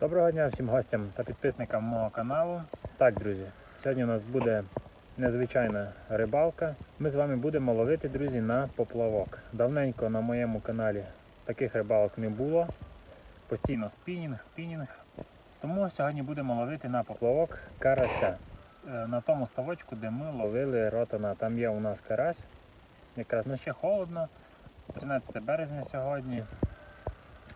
Доброго дня всім гостям та підписникам мого каналу. Так, друзі, сьогодні у нас буде незвичайна рибалка. Ми з вами будемо ловити, друзі, на поплавок. Давненько на моєму каналі таких рибалок не було. Постійно спінінг, спінінг. Тому сьогодні будемо ловити на поплавок карася. Е, На тому ставочку, де ми ловили ротана. Там є у нас карась. Якраз ну ще холодно. 13 березня сьогодні.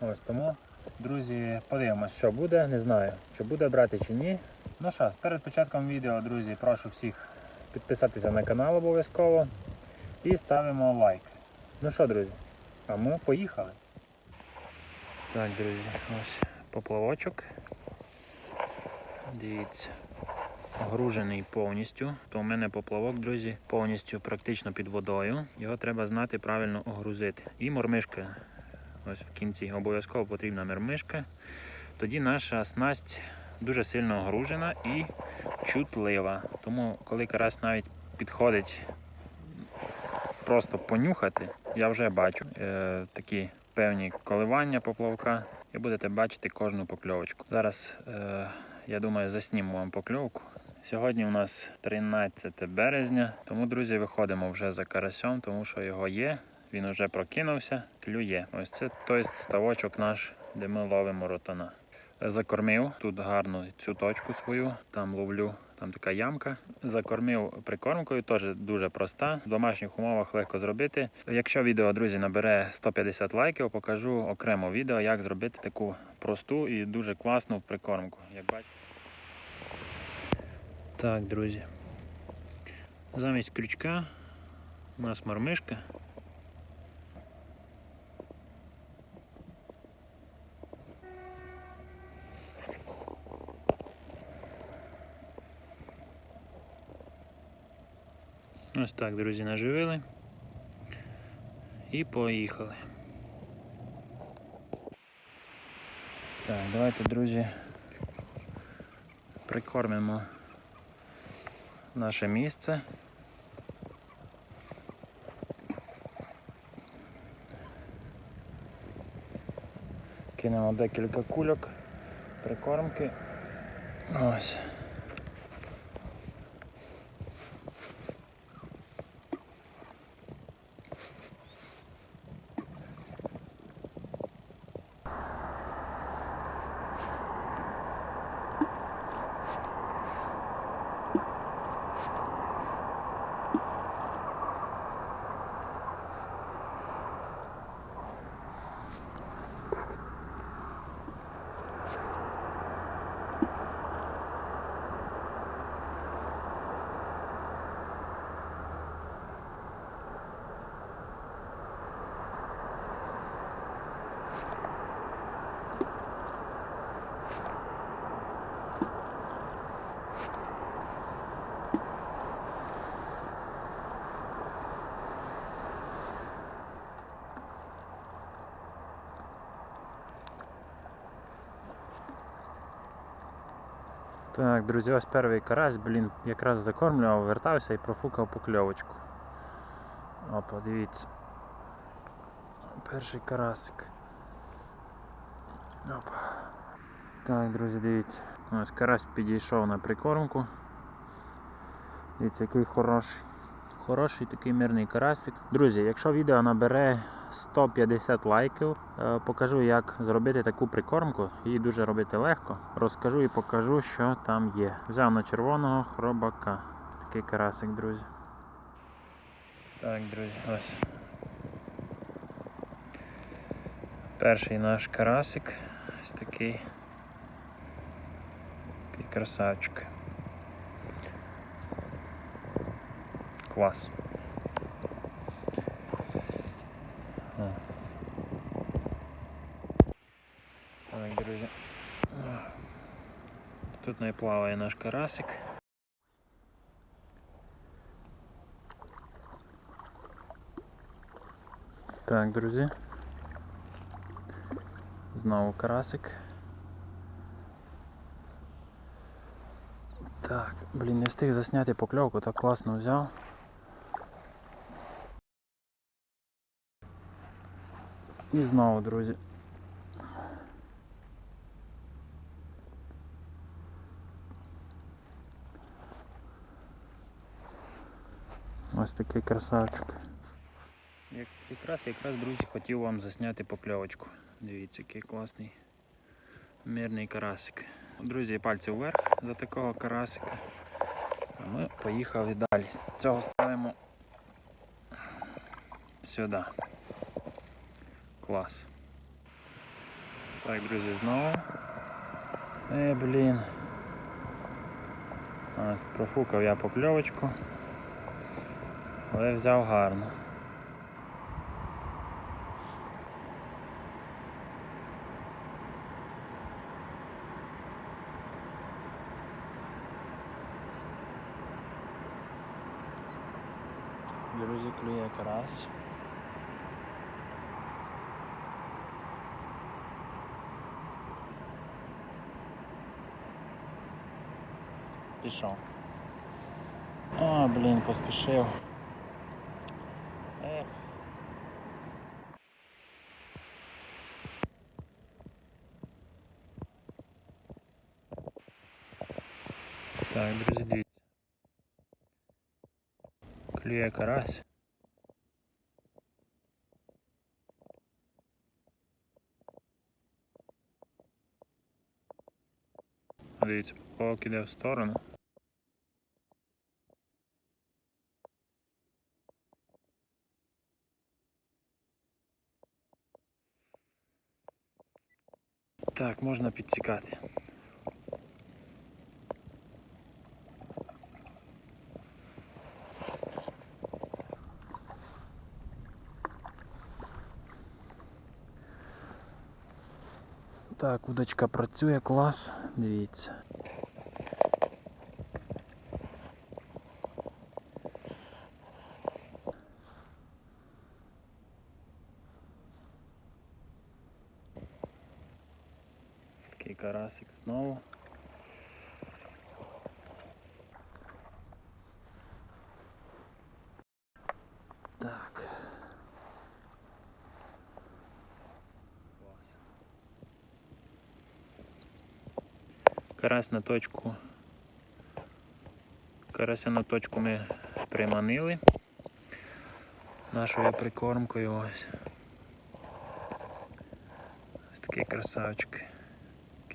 Ось тому Друзі, подивимось, що буде, не знаю, чи буде брати чи ні. Ну що, перед початком відео, друзі, прошу всіх підписатися на канал обов'язково і ставимо лайк. Ну що, друзі, а ми поїхали. Так, друзі, ось поплавочок. Дивіться. Огружений повністю, то у мене поплавок, друзі, повністю практично під водою. Його треба знати правильно огрузити. І мормишка Ось в кінці обов'язково потрібна мермишка. Тоді наша снасть дуже сильно огружена і чутлива. Тому, коли карась навіть підходить просто понюхати, я вже бачу е, такі певні коливання поплавка і будете бачити кожну покльовочку. Зараз, е, я думаю, засніму вам покльовку. Сьогодні у нас 13 березня, тому, друзі, виходимо вже за карасем, тому що його є. Він вже прокинувся, клює. Ось це той ставочок наш, де ми ловимо ротана. Закормив тут гарно цю точку свою, там ловлю, там така ямка. Закормив прикормкою, теж дуже проста. В домашніх умовах легко зробити. Якщо відео, друзі, набере 150 лайків, покажу окремо відео, як зробити таку просту і дуже класну прикормку. Як бачите. Так, друзі. Замість крючка у нас мормишка. Ось так, друзі, наживили і поїхали. Так, давайте, друзі, прикормимо наше місце. Кинемо декілька кульок, прикормки. Ось. Так, друзі, ось перший карась, блін, якраз закормлював, вертався і профукав покльовочку. Опа, дивіться. Перший карасик. Опа. Так, друзі, дивіться. Ось карась підійшов на прикормку. Дивіться, який хороший. Хороший такий мирний карасик. Друзі, якщо відео набере 150 лайків, е, покажу як зробити таку прикормку. Її дуже робити легко. Розкажу і покажу, що там є. Взяв на червоного хробака. Такий карасик, друзі. Так, друзі, ось. Перший наш карасик. Ось такий. Такий красавчик. Клас. О. Так, друзі. Тут не плаває наш карасик. Так, друзі. Знову карасик. Так, блін, не встиг засняти покльовку, так класно взяв. І знову, друзі. Такий красавчик. Як, якраз, якраз, друзі, хотів вам засняти покльовочку. Дивіться, який класний мирний карасик. Друзі, пальці вверх за такого карасика. А ми поїхали далі. Цього ставимо сюди. Клас. Так, друзі, знову. Е, блін. Ось профукав я покльовочку. Але взяв гарно. Друзі, клює карась. Пішов. А, блін, поспішив. Так, друзі, дивіться. Клює карась. Дивіться, поки іде в сторону. Так, можна підсікати. Так, удочка працює, клас, дивіться. Такий карасик знову. Карась на точку. Карася на точку ми приманили нашою прикормкою ось. Ось такий красавчик.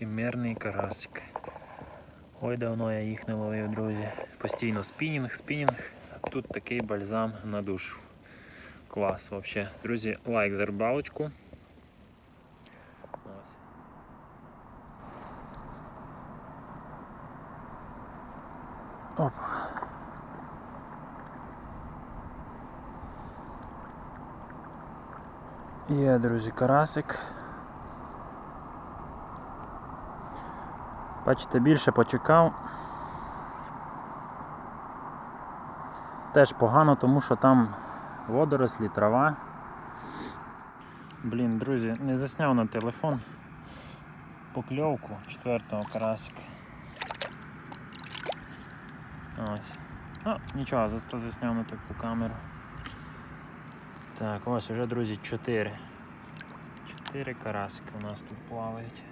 Мирний карасик. Ой, давно я їх не ловив, друзі. Постійно спінінг, спінінг, а тут такий бальзам на душу. Клас взагалі. Друзі, лайк за рибалочку. Ось. Оп. Є, друзі, карасик. Бачите, більше почекав. Теж погано, тому що там водорослі, трава. Блін, друзі, не засняв на телефон покльовку четвертого карасика. Ось. Ну, нічого, зато засняв на таку камеру. Так, ось вже, друзі, чотири. Чотири карасики у нас тут плавають.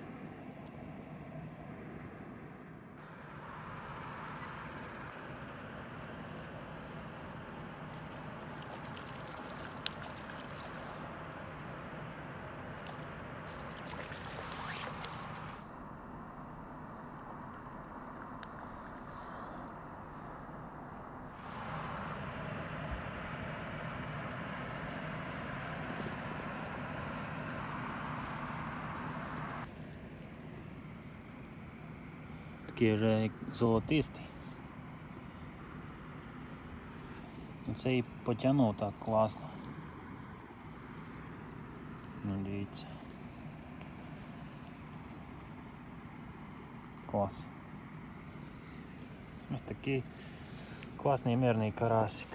Такий вже золотистий. Це і потягнув так класно. Ну дивіться. Клас. Ось такий класний мирний карасик.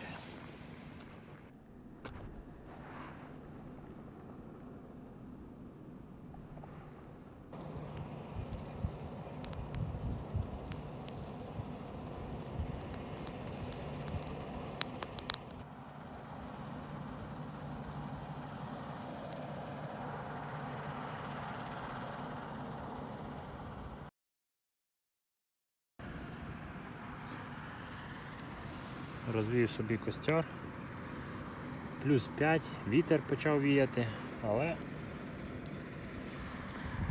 Розвів собі костер. плюс 5, вітер почав віяти, але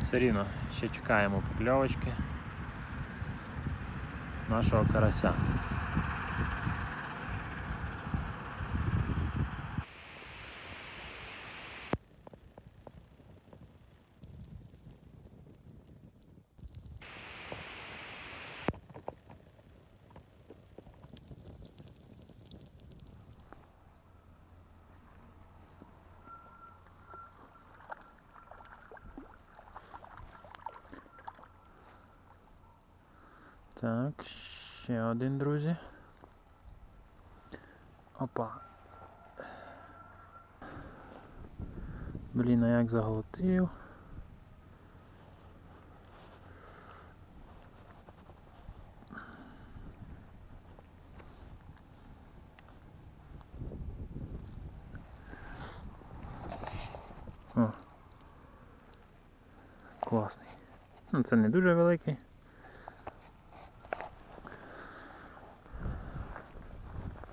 все рівно ще чекаємо покльовочки нашого карася. Так, ще один, друзі. Опа. Блін, а як заглотив. О. Класний. Ну, це не дуже великий.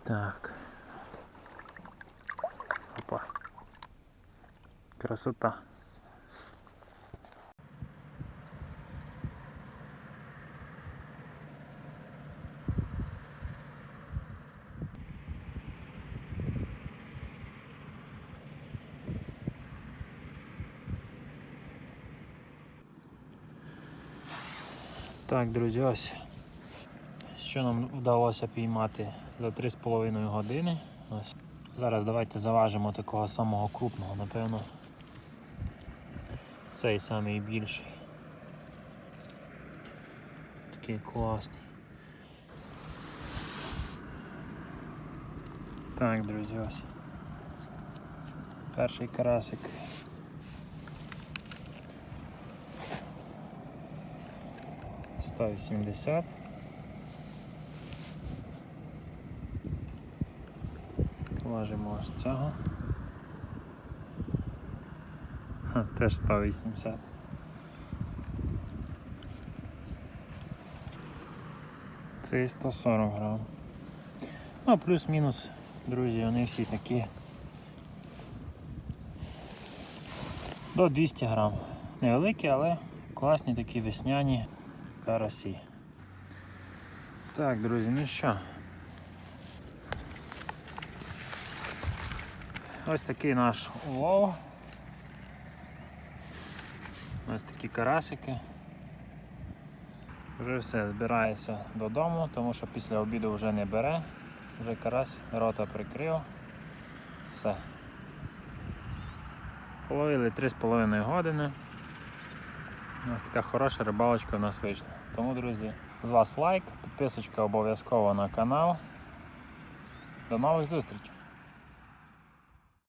Так. Опа. Красота. Так, друзі, ось що нам вдалося піймати за 3,5 години. Ось. Зараз давайте заважимо такого самого крупного, напевно. Цей самий більший. Такий класний. Так, друзі, ось. Перший карасик. Сто вісімдесят. Важимо ось цього. Теж 180. Це 140 грам. Ну, плюс-мінус, друзі, вони всі такі. До 200 грам. Невеликі, але класні такі весняні карасі. Так, друзі, ну що? Ось такий наш улов. Ось такі карасики. Вже все, збираюся додому, тому що після обіду вже не бере. Вже карась рота прикрив. Все. Половили 3,5 години. Ось така хороша рибалочка в нас вийшла. Тому, друзі, з вас лайк, підписочка обов'язково на канал. До нових зустрічей!